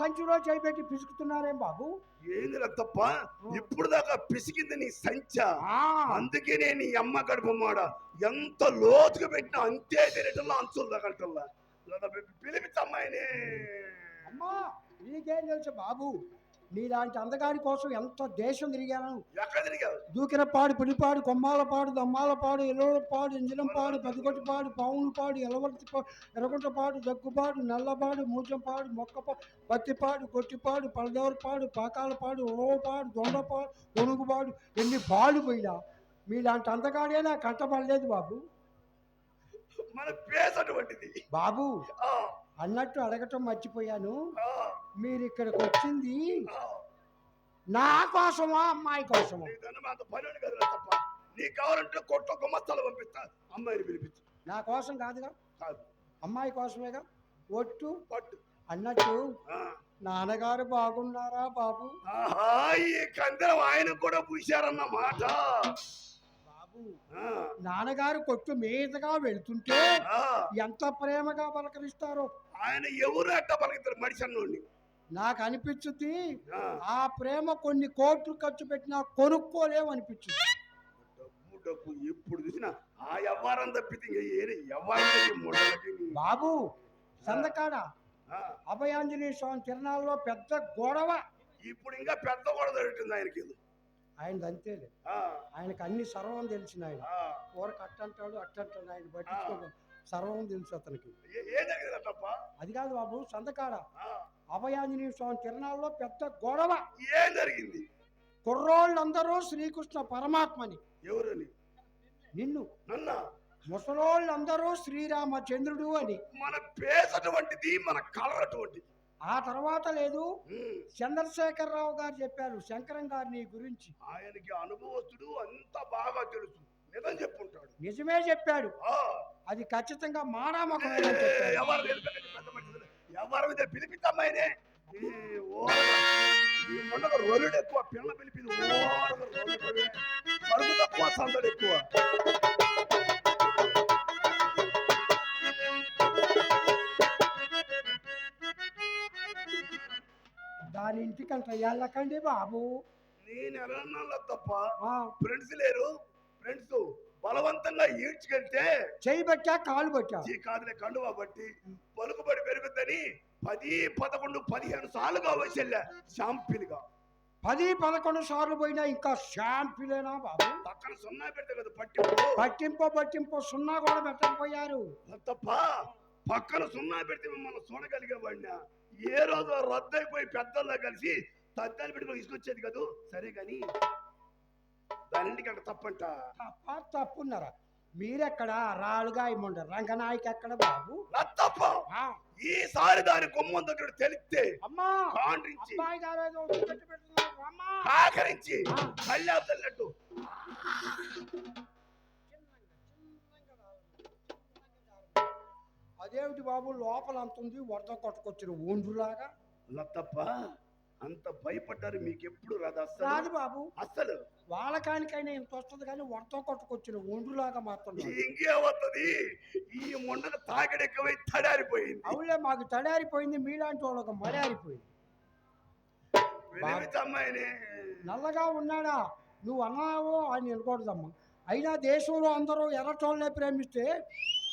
సంచిలో చేయబెట్టి పిసుకుతున్నారేం బాబు? ఏంది తప్ప ఇప్పుడు దాకా పిసికింది నీ సంచ. అందుకే నేను ఈ అమ్మ కడుపు మాడ. ఎంత లోతుగా పెట్టినా అంతే తిరగటంలో అంచులు తగలటంలా పిలిపించ అమ్మాయిని. అమ్మా నీకేం తెలుసు బాబు? నీలాంటి అందగాడి కోసం ఎంత దేశం తిరిగాను. దూకినపాడు పిడిపాడు కొమ్మాలపాడు దమ్మాలపాడు ఎలువలపాడు ఇంజనంపాడు పెదగొట్టిపాడు పావులపాడు ఎలవర్తిపాడు ఎర్రగుంటపాడు దగ్గుపాడు నల్లపాడు మూచంపాడు మొక్కపాడు పత్తిపాడు గొట్టిపాడు పలదేవరపాడు పాకాలపాడు ఉలవపాడు దొండపాడు తొనుగుపాడు ఎన్ని పాడు పోయినా మీలాంటి అందగాడే నా కంటపడలేదు బాబు. మన పేస్ అటువంటిది. బాబు అన్నట్టు అడగటం మర్చిపోయాను. మీరు ఇక్కడికి వచ్చింది. నా కోసమా అమ్మాయి కోసమా? అంత పని కదరా తప్ప నీకు కావాలంటే కొట్ట గుమ్మస్తాలు పంపిస్తా. అమ్మాయిని పిలిపించు. నా కోసం కాదుగా? కాదు. అమ్మాయి కోసమేగా? ఒట్టు? పట్టు అన్నట్టు. నాన్నగారు బాగున్నారా బాబు? ఆహా ఈ కందరం ఆయన కూడా పూశారన్న మాట. బాబు నాన్నగారు కొట్టు మీదగా వెళ్తుంటే. ఎంత ప్రేమగా పలకరిస్తారో. ఆయన ఎవరు ఎట్ట పలుకుతారు మనిషి అన్నోడిని నాకు అనిపించుద్ది ఆ. ప్రేమ కొన్ని కోట్లు ఖర్చు పెట్టినా కొనుక్కోలేము అనిపించుద్ది డబ్బు డబ్బు ఎప్పుడు చూసినా ఆ వ్యవహారం తప్పితే బాబు సందకాడ. అభయాంజనేయ స్వామి తిరణాల్లో పెద్ద గొడవ. ఇప్పుడు ఇంకా పెద్ద కూడా జరుగుతుంది ఆయనకి. ఆయనది అంతేలే. ఆయనకు అన్ని సర్వం తెలిసిన ఆయన. ఆ. కూరకు అట్టంటాడు అట్టంటాడు ఆయన పట్టించుకోడు సర్వం తెలుసు అతనికి. అది కాదు బాబు సందకాడ. ఆ, అభయాంజనేయ స్వామి తిరణాల్లో పెద్ద గొడవ. ఏం జరిగింది? కుర్రోళ్ళందరూ శ్రీకృష్ణ పరమాత్మని. ఎవరని? నిన్ను. నన్న? ముసలోళ్ళందరూ శ్రీరామచంద్రుడు అని. మన పేస్ అటువంటిది మన కలర్ అటువంటిది ఆ తర్వాత లేదు ఉమ్, చంద్రశేఖరరావు గారు చెప్పారు శంకరం గారు నీ గురించి. ఆయనకి అనుభవస్తుడు అంత బాగా తెలుసు. నిజం చెప్పుంటాడు. నిజమే చెప్పాడు. అది ఖచ్చితంగా మాడామకం ఏ, ఎవరు మీద పిలిపిద్దమ్మాయినే మొండగ రోలుడు ఎక్కువ పిల్ల పిలిపింది. పరుగు తక్కువ సందడి ఎక్కువ. దాని ఇంటికంట వెళ్ళకండి బాబు. నేను ఎలన్నల్లా తప్ప ఫ్రెండ్స్ లేరు. ఫ్రెండ్స్ బలవంతంగా ఈడ్చుకెళ్తే చేయి బట్టా కాలు బట్టా? ఈ కాదులే కండువా బట్టి పలుకుబడి పెరుగుద్దని పది పదకొండు పదిహేను సార్లుగా వచ్చేళ్ళా షాంపిల్గా పది పదకొండు సార్లు పోయినా ఇంకా షాంపులేనా బాబు? పక్కన సున్నా పెడితే కదా పట్టింపు. పట్టింపో పట్టింపో సున్నా కూడా పెట్టకపోయారు తప్ప పక్కన సున్నా పెడితే మిమ్మల్ని చూడగలిగేవాడినా? ఏ రోజు రద్దయిపోయి పెద్దల్లో కలిసి తద్దాలు పెట్టుకొని తీసుకొచ్చేది కదూ. సరే కానీ దాని ఇంటికి అక్కడ తప్పంట తప్ప తప్పున్నారా? మీరెక్కడ? రాళ్ళుగా ఇమ్మండ రంగనాయకి ఎక్కడ బాబు? నా తప్ప. ఆ, ఈసారి దాని కొమ్మం దగ్గర తెలిస్తే అమ్మా! కాండ్రించి అబ్బాయి గారు ఏదో పెట్టి పెడుతున్నారు. అమ్మా కాకరించి కళ్ళాపు తల్లట్టు అదేమిటి బాబు? లోపల అంత ఉంది వరద కొట్టుకొచ్చిన ఒండ్రులాగా? లత్తప్ప అంత భయపడ్డారు మీకు ఎప్పుడు రాదు రాదు అస్సలు బాబు. అస్సలు వాళ్ళకానికైనా ఇంత వస్తుంది కానీ వరద కొట్టుకొచ్చిన ఒండ్రులాగా మాత్రం రాదు. ఇంకే వస్తుంది ఈ మొండక తాగడి ఎక్కువై తడారిపోయింది. అవులే మాకు తడారిపోయింది మీలాంటి వాళ్ళకి మడారిపోయింది. అమ్మాయిని నల్లగా ఉన్నాడా? నువ్వు అన్నావో అని వినకూడదమ్మా అయినా దేశంలో అందరూ ఎర్రటోళ్ళనే ప్రేమిస్తే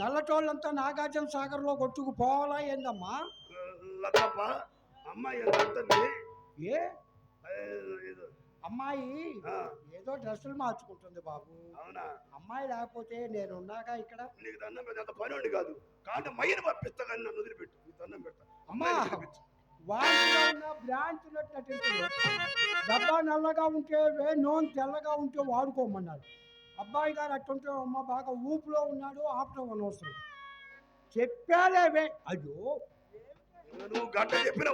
నల్లటోళ్ళంతా నాగార్జున సాగర్లో కొట్టుకు పోవాలా ఏందమ్మా అమ్మాయి ఎంత ఏ? అమ్మాయి ఏదో డ్రెస్సులు మార్చుకుంటుంది బాబు. అవునా? అమ్మాయి లేకపోతే నేను ఉన్నాగా ఇక్కడ? నీకు దండం పెద్ద పని ఉండి కాదు. కాబట్టి మయ్యను పంపిస్తా కానీ నన్ను వదిలిపెట్టు. నీకు దండం పెడతా. అమ్మా. వాటిలో ఉన్న డబ్బా నల్లగా ఉంటే నూనె తెల్లగా ఉంటే వాడుకోమన్నాడు అబ్బాయి గారు అట్టుంటే అమ్మ బాగా ఊపులో ఉన్నాడు ఆపటం అనవసరం. చెప్పాలేవే అయ్యో. నువ్వు గంట చెప్పిన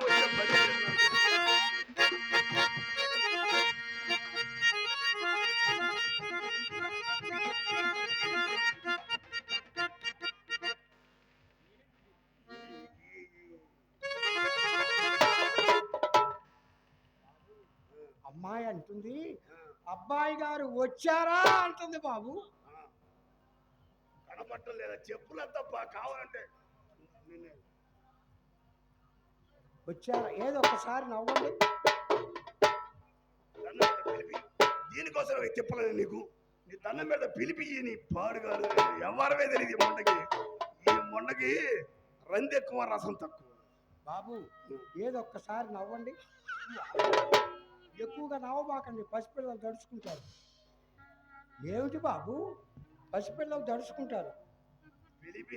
అమ్మాయి అంటుంది అబ్బాయి గారు వచ్చారా? అంటుంది బాబు. కనపట్టలేదా లేదా? తప్ప కావాలంటే. నిన్ను- వచ్చారు. ఏదో ఒకసారి నవ్వండి. పిలిపి దీనికోసం తిప్పలేదు నీకు నీ దండం మీద పిలిపి నీ పాడుగారు ఎవరివే తెలియదు ఈ మొండకి ఈ మొండకి రంది ఎక్కువ రసం తక్కువ బాబు ఏదో ఒక్కసారి నవ్వండి. ఎక్కువగా నవ్వబాకండి. పసిపిల్లలు దడుచుకుంటారు ఏమిటి బాబు? పసిపిల్లలు దడుచుకుంటారు పిలిపి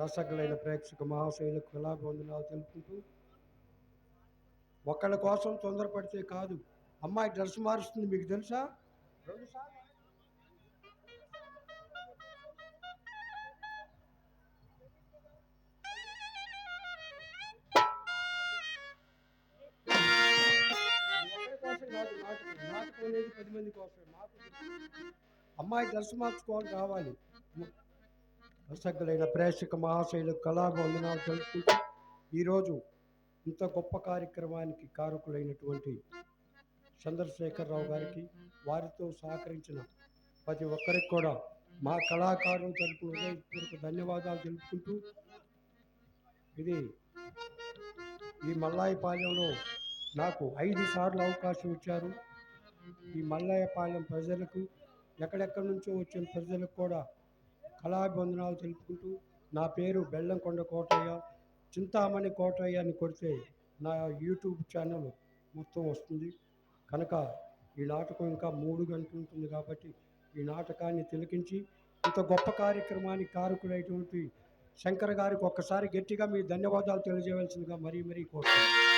రసగులైన ప్రేక్షక మహాశైలకు కళాబంధనాలు తెలుపుకుంటూ ఒకళ్ళ కోసం తొందరపడితే కాదు అమ్మాయి డ్రెస్ మారుస్తుంది మీకు తెలుసా రెండుసార్లు కోసం నాటకం. అనేది పది మంది తెలుసు. అమ్మాయి డ్రెస్ మార్చుకోవాలి రావాలి రసగ్గులైన ప్రేక్షక మహాశైలు కళాబంధనాలు తెలుపుకుంటూ ఈరోజు ఇంత గొప్ప కార్యక్రమానికి కారకులైనటువంటి చంద్రశేఖరరావు గారికి వారితో సహకరించిన ప్రతి ఒక్కరికి కూడా మా కళాకారులు తరపున హృదయపూర్వక ధన్యవాదాలు తెలుపుకుంటూ ఇది ఈ మల్లాయపాలెంలో నాకు ఐదు సార్లు అవకాశం ఇచ్చారు. ఈ మల్లాయపాలెం ప్రజలకు ఎక్కడెక్కడి నుంచో వచ్చిన ప్రజలకు కూడా కళాభివందనాలు తెలుపుకుంటూ నా పేరు బెల్లంకొండ కోటయ్య చింతామణి కోటయ్య అని కొడితే నా యూట్యూబ్ ఛానల్ మొత్తం వస్తుంది. కనుక ఈ నాటకం ఇంకా మూడు గంటలు ఉంటుంది కాబట్టి ఈ నాటకాన్ని తిలకించి ఇంత గొప్ప కార్యక్రమానికి కారకులైనటువంటి శంకర్ గారికి ఒక్కసారి గట్టిగా మీ ధన్యవాదాలు తెలియజేయవలసిందిగా మరీ మరీ కోరుతున్నాను.